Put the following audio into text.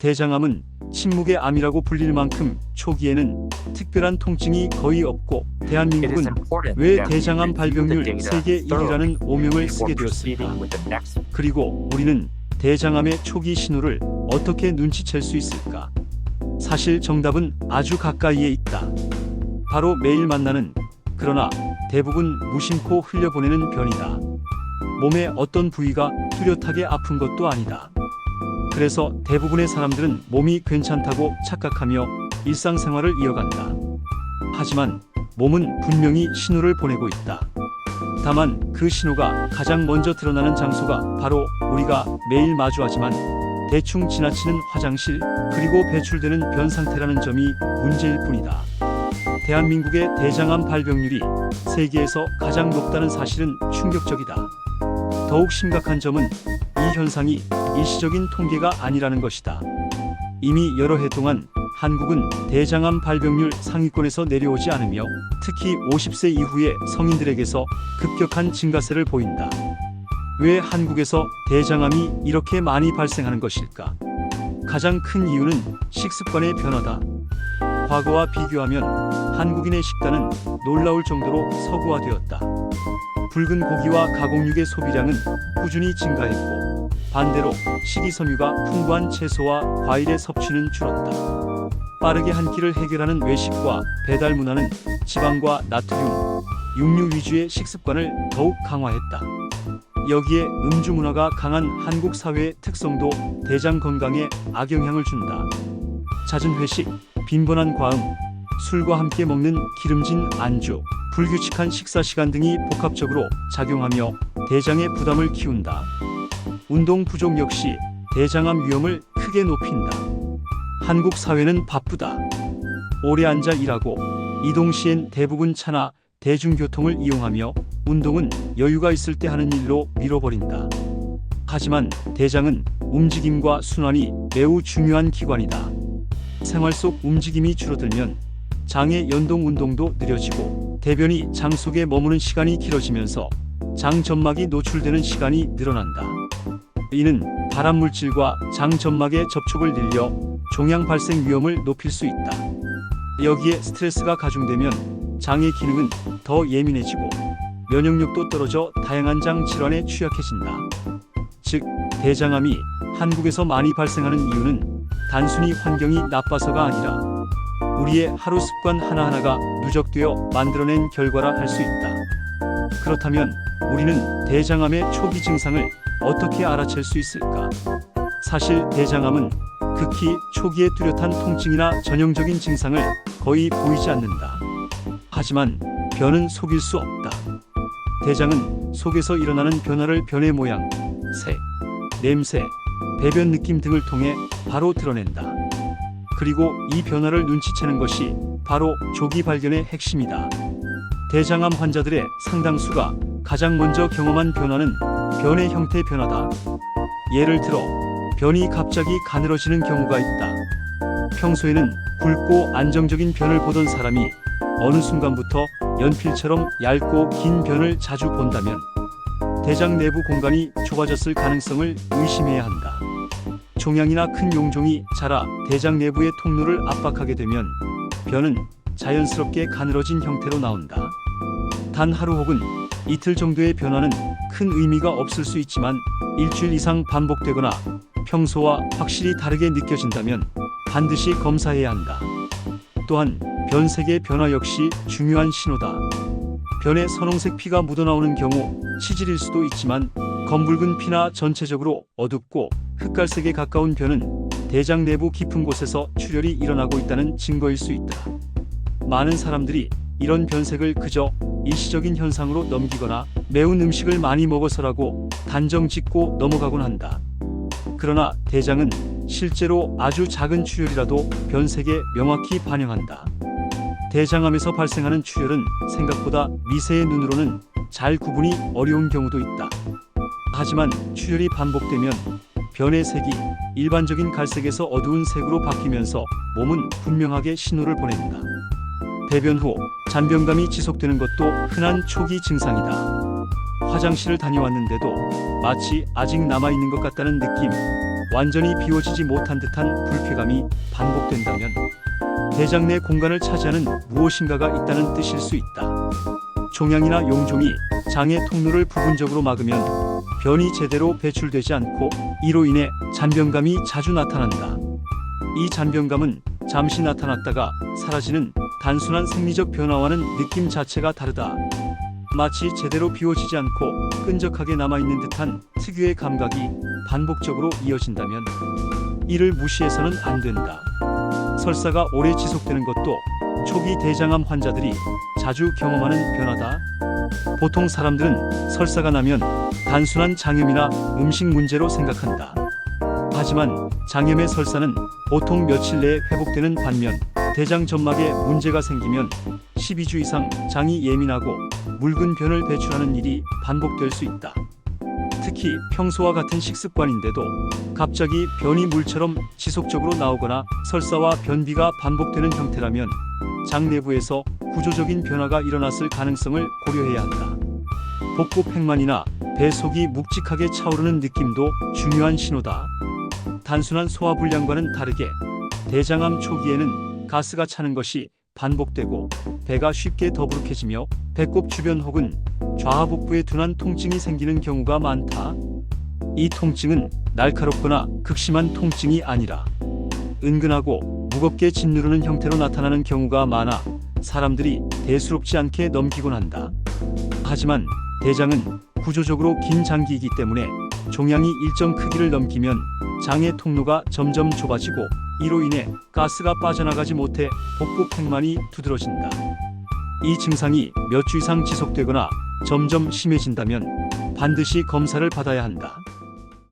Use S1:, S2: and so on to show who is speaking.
S1: 대장암은 침묵의 암이라고 불릴 만큼 초기에는 특별한 통증이 거의 없고 대한민국은 왜 대장암 발병률 세계 1위라는 오명을 쓰게 되었을까? 그리고 우리는 대장암의 초기 신호를 어떻게 눈치챌 수 있을까? 사실 정답은 아주 가까이에 있다. 바로 매일 만나는 그러나 대부분 무심코 흘려보내는 변이다. 몸의 어떤 부위가 뚜렷하게 아픈 것도 아니다. 그래서 대부분의 사람들은 몸이 괜찮다고 착각하며 일상생활을 이어간다. 하지만 몸은 분명히 신호를 보내고 있다. 다만 그 신호가 가장 먼저 드러나는 장소가 바로 우리가 매일 마주하지만 대충 지나치는 화장실 그리고 배출되는 변 상태라는 점이 문제일 뿐이다. 대한민국의 대장암 발병률이 세계에서 가장 높다는 사실은 충격적이다. 더욱 심각한 점은 이 현상이 일시적인 통계가 아니라는 것이다. 이미 여러 해 동안 한국은 대장암 발병률 상위권에서 내려오지 않으며 특히 50세 이후의 성인들에게서 급격한 증가세를 보인다. 왜 한국에서 대장암이 이렇게 많이 발생하는 것일까? 가장 큰 이유는 식습관의 변화다. 과거와 비교하면 한국인의 식단은 놀라울 정도로 서구화되었다. 붉은 고기와 가공육의 소비량은 꾸준히 증가했고 반대로 식이섬유가 풍부한 채소와 과일의 섭취는 줄었다. 빠르게 한 끼를 해결하는 외식과 배달 문화는 지방과 나트륨, 육류 위주의 식습관을 더욱 강화했다. 여기에 음주 문화가 강한 한국 사회의 특성도 대장 건강에 악영향을 준다. 잦은 회식, 빈번한 과음, 술과 함께 먹는 기름진 안주, 불규칙한 식사 시간 등이 복합적으로 작용하며 대장의 부담을 키운다. 운동 부족 역시 대장암 위험을 크게 높인다. 한국 사회는 바쁘다. 오래 앉아 일하고 이동 시엔 대부분 차나 대중교통을 이용하며 운동은 여유가 있을 때 하는 일로 미뤄버린다. 하지만 대장은 움직임과 순환이 매우 중요한 기관이다. 생활 속 움직임이 줄어들면 장의 연동 운동도 느려지고 대변이 장 속에 머무는 시간이 길어지면서 장 점막이 노출되는 시간이 늘어난다. 이는 발암 물질과 장 점막의 접촉을 늘려 종양 발생 위험을 높일 수 있다. 여기에 스트레스가 가중되면 장의 기능은 더 예민해지고 면역력도 떨어져 다양한 장 질환에 취약해진다. 즉, 대장암이 한국에서 많이 발생하는 이유는 단순히 환경이 나빠서가 아니라 우리의 하루 습관 하나하나가 누적되어 만들어낸 결과라 할 수 있다. 그렇다면 우리는 대장암의 초기 증상을 어떻게 알아챌 수 있을까? 사실 대장암은 극히 초기에 뚜렷한 통증이나 전형적인 증상을 거의 보이지 않는다. 하지만 변은 속일 수 없다. 대장은 속에서 일어나는 변화를 변의 모양, 색, 냄새, 배변 느낌 등을 통해 바로 드러낸다. 그리고 이 변화를 눈치채는 것이 바로 조기 발견의 핵심이다. 대장암 환자들의 상당수가 가장 먼저 경험한 변화는 변의 형태 변화다. 예를 들어 변이 갑자기 가늘어지는 경우가 있다. 평소에는 굵고 안정적인 변을 보던 사람이 어느 순간부터 연필처럼 얇고 긴 변을 자주 본다면 대장 내부 공간이 좁아졌을 가능성을 의심해야 한다. 종양이나 큰 용종이 자라 대장 내부의 통로를 압박하게 되면 변은 자연스럽게 가늘어진 형태로 나온다. 단 하루 혹은 이틀 정도의 변화는 큰 의미가 없을 수 있지만 일주일 이상 반복되거나 평소와 확실히 다르게 느껴진다면 반드시 검사해야 한다. 또한 변색의 변화 역시 중요한 신호다. 변에 선홍색 피가 묻어나오는 경우 치질일 수도 있지만 검붉은 피나 전체적으로 어둡고 흑갈색에 가까운 변은 대장 내부 깊은 곳에서 출혈이 일어나고 있다는 증거일 수 있다. 많은 사람들이 이런 변색을 그저 일시적인 현상으로 넘기거나 매운 음식을 많이 먹어서라고 단정 짓고 넘어가곤 한다. 그러나 대장은 실제로 아주 작은 출혈이라도 변색에 명확히 반영한다. 대장암에서 발생하는 출혈은 생각보다 미세의 눈으로는 잘 구분이 어려운 경우도 있다. 하지만 출혈이 반복되면 변의 색이 일반적인 갈색에서 어두운 색으로 바뀌면서 몸은 분명하게 신호를 보낸다. 대변 후 잔변감이 지속되는 것도 흔한 초기 증상이다. 화장실을 다녀왔는데도 마치 아직 남아있는 것 같다는 느낌. 완전히 비워지지 못한 듯한 불쾌감이 반복된다면 대장 내 공간을 차지하는 무엇인가가 있다는 뜻일 수 있다. 종양이나 용종이 장의 통로를 부분적으로 막으면 변이 제대로 배출되지 않고 이로 인해 잔변감이 자주 나타난다. 이 잔변감은 잠시 나타났다가 사라지는 단순한 생리적 변화와는 느낌 자체가 다르다. 마치 제대로 비워지지 않고 끈적하게 남아있는 듯한 특유의 감각이 반복적으로 이어진다면 이를 무시해서는 안 된다. 설사가 오래 지속되는 것도 초기 대장암 환자들이 자주 경험하는 변화다. 보통 사람들은 설사가 나면 단순한 장염이나 음식 문제로 생각한다. 하지만 장염의 설사는 보통 며칠 내에 회복되는 반면 대장 점막에 문제가 생기면 12주 이상 장이 예민하고 묽은 변을 배출하는 일이 반복될 수 있다. 특히 평소와 같은 식습관인데도 갑자기 변이 물처럼 지속적으로 나오거나 설사와 변비가 반복되는 형태라면 장 내부에서 구조적인 변화가 일어났을 가능성을 고려해야 한다. 복부 팽만이나 배 속이 묵직하게 차오르는 느낌도 중요한 신호다. 단순한 소화불량과는 다르게 대장암 초기에는 가스가 차는 것이 반복되고 배가 쉽게 더부룩해지며 배꼽 주변 혹은 좌하복부에 둔한 통증이 생기는 경우가 많다. 이 통증은 날카롭거나 극심한 통증이 아니라 은근하고 무겁게 짓누르는 형태로 나타나는 경우가 많아 사람들이 대수롭지 않게 넘기곤 한다. 하지만 대장은 구조적으로 긴 장기이기 때문에 종양이 일정 크기를 넘기면 장의 통로가 점점 좁아지고 이로 인해 가스가 빠져나가지 못해 복부 팽만이 두드러진다. 이 증상이 몇 주 이상 지속되거나 점점 심해진다면 반드시 검사를 받아야 한다.